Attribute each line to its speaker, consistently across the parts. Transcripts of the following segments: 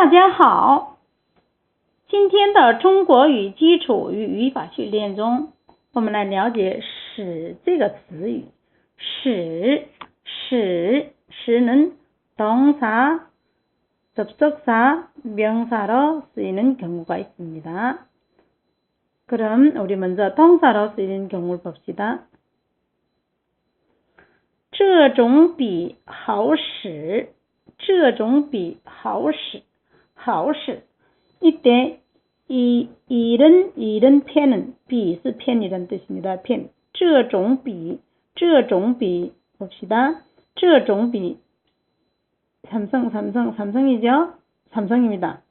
Speaker 1: 大家好，今天的中国语基础与语法训练中，我们来了解“使”这个词语。使，使，使는 동사, 접속사, 명사로 쓰이는 경우가 있습니다. 그럼 우리 먼저 동사로 쓰이는 경우를 봅시다. 这种笔好使，这种笔好使， 好使。 이때 이 일은 일은 펜은 비是 펜이란 뜻입니다. 펜. 这种笔这种笔 봅시다. 这种笔 삼성 삼성 삼성이죠? 삼성입니다.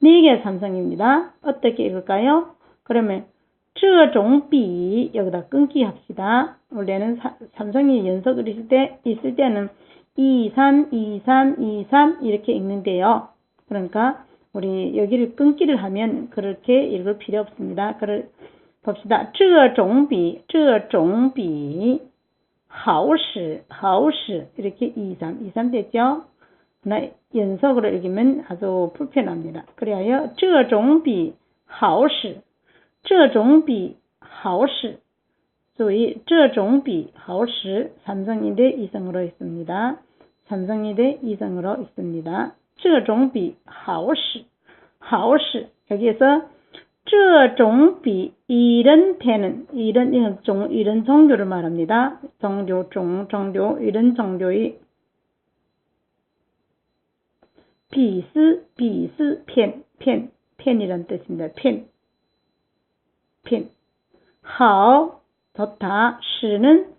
Speaker 1: 네개 삼성입니다. 어떻게 읽을까요? 그러면 这种笔 여기다 끊기 합시다. 원래는 사, 삼성이 연속으로 있을 때 있을 때는 2, 3, 2, 3, 2, 3 이렇게 읽는데요. 그러니까 우리 여기를 끊기를 하면 그렇게 읽을 필요 없습니다. 그를 봅시다. 这种笔,这种笔 好使,好使 이렇게 2, 3, 2, 3 됐죠? 나 연속으로 읽으면 아주 불편합니다. 그래야 这种笔好使这种笔好使. 소위 这种笔好使 삼성인데 이성으로 있습니다. 삼성인데 이성으로 있습니다. 这种笔好使,好使 여기에서 这种笔 이런 펜은 이런 이런 종 이런 종류를 말합니다. 종류 종 종류 이런 종류의 笔是笔是펜 펜, 이란 뜻입니다. 펜 펜. 好, 좋다. 使는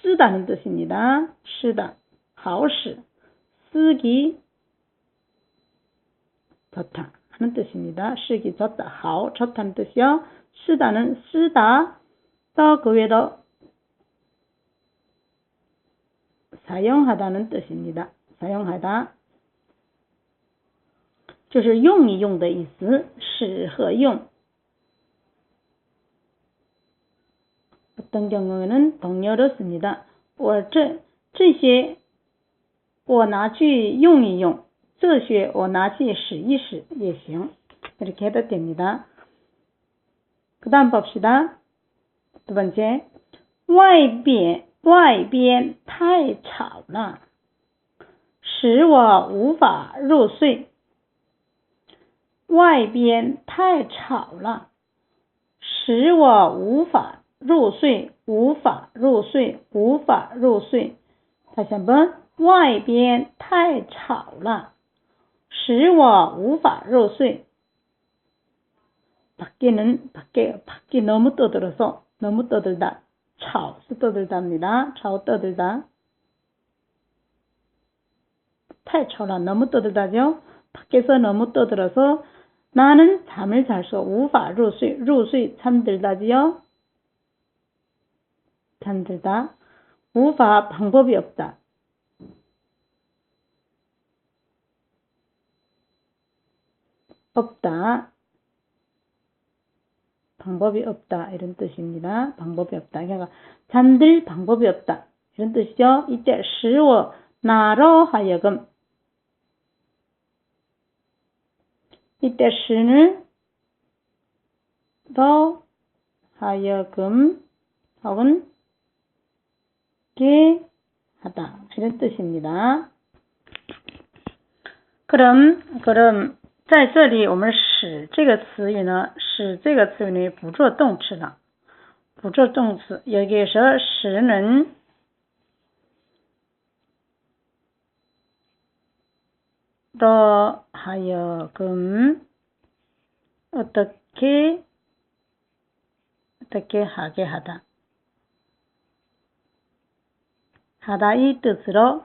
Speaker 1: 쓰다는 뜻입니다. 쓰다. 好使. 쓰기 좋다 하는 뜻입니다. 쓰기 좋다. 好, 좋다는 뜻이요. 쓰다는 쓰다. 또 그 외에도 사용하다는 뜻입니다. 사용하다. 就是用一用的意思，使和用。 어떤 경우에는 동료로 씁니다. 我这这些我拿去用一用， 这些我拿去使一使也行. 이렇게 해도 됩니다. 그 다음 봅시다. 두 번째, 外边外边太吵了，使我无法入睡。外边太吵了，使我无法入睡，无法入睡，无法入睡。大家们，外边太吵了， 使我无法入睡。밖에는밖에밖에너무떠들어서너무떠들다吵是떠들다입니다吵떠들다太吵了，너무떠들다죠밖에서너무떠들어서나는잠을잘수无法入睡入睡잠들다지요 잠들다. 우파 방법이 없다. 없다. 방법이 없다. 이런 뜻입니다. 방법이 없다. 그러니까 잠들 방법이 없다. 이런 뜻이죠. 이때 시워 나로 하여금 이때 시는 로 하여금 혹은 게 하다 이런 뜻입니다. 그럼 그럼 在这里我们使这个词语呢使这个词语呢不做动词了不做动词 여기에서 使는 더 하여금 어떻게 어떻게 하게 하다 하다의 뜻으로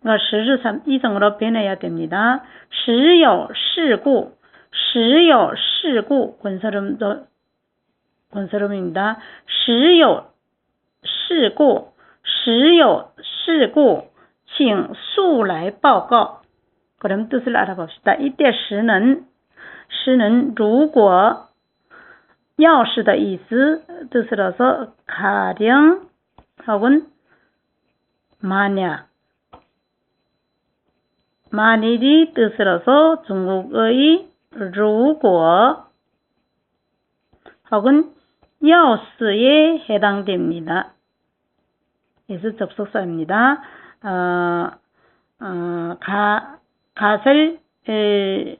Speaker 1: 그러니까 시를 삼- 이성으로 변해야 됩니다. 时有 事故, 时有 事故 권설음도 권설음입니다. 时有 事故, 时有 事故, 请速来报告. 그럼 뜻을 알아봅시다. 이때 시는 시는 如果要是的意思 뜻으로서 가령 혹은 만약 만일이 뜻으로서 중국의 루고 혹은 야오스에 해당됩니다. 그래서 접속사입니다. 어, 어, 가, 가설 에,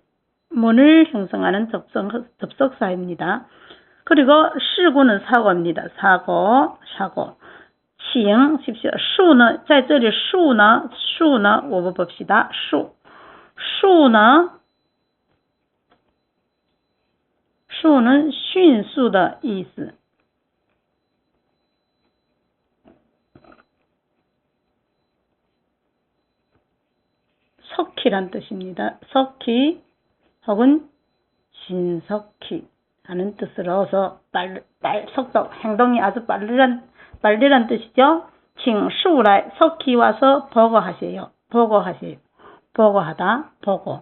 Speaker 1: 문을 형성하는 접속, 접속사입니다. 그리고 시구는 사고입니다. 사고, 사고. 请 십시오. 树呢, 在这里树呢,树呢,我们 봅시다. 树,树呢,树는 迅速的意思. 석희란 뜻입니다. 석희 혹은 신석희 하는 뜻으로서 빨, 빨, 속도, 행동이 아주 빠르란, 빨리란 뜻이죠. 请速来 석희 와서 보고하세요. 보고하세요. 보고하다, 보고.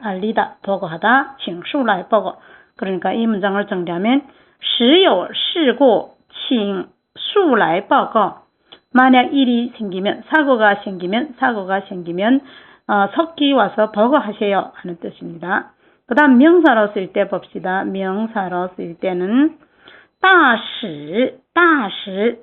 Speaker 1: 알리다, 보고하다, 请速来 보고. 그러니까 이 문장을 정리하면 时有事故请速来 报告. 만약 일이 생기면 사고가 생기면 사고가 생기면 어, 석기 와서 보고하세요 하는 뜻입니다. 그 다음 명사로 쓸 때 봅시다. 명사로 쓸 때는 다시 다시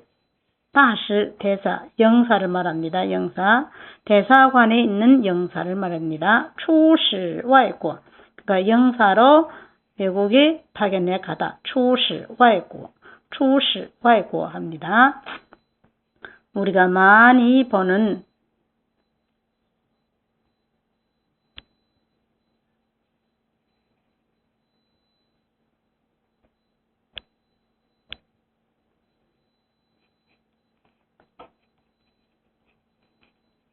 Speaker 1: 다시 대사 영사를 말합니다. 영사 대사관에 있는 영사를 말합니다. 출시 외국 그러니까 영사로 외국에 파견해 가다 출시 외국 출시 외국 합니다. 우리가 많이 보는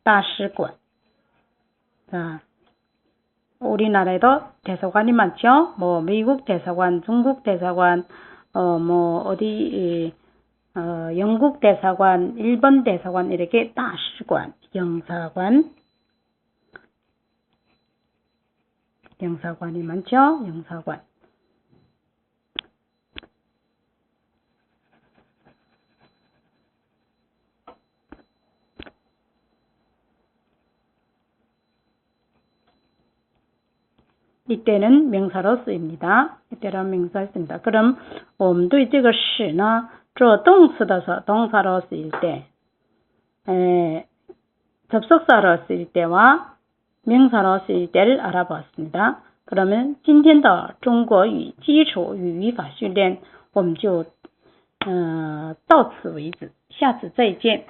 Speaker 1: 다시관. 자, 우리나라에도 대사관이 많죠. 뭐 미국 대사관, 중국 대사관, 어 뭐 어디 어, 영국 대사관, 일본 대사관 이렇게 다시관, 영사관, 영사관이 많죠. 영사관. 이때는 명사로 쓰입니다. 이때는 명사로 씁니다. 그럼 我们对这个使呢做动词的时候 동사로 쓰일 때, 에, 접속사로 쓰일 때와 명사로 쓰일 때를 알아보았습니다. 그러면 今天的中国语基础与语法训练我们就呃到此为止，下次再见。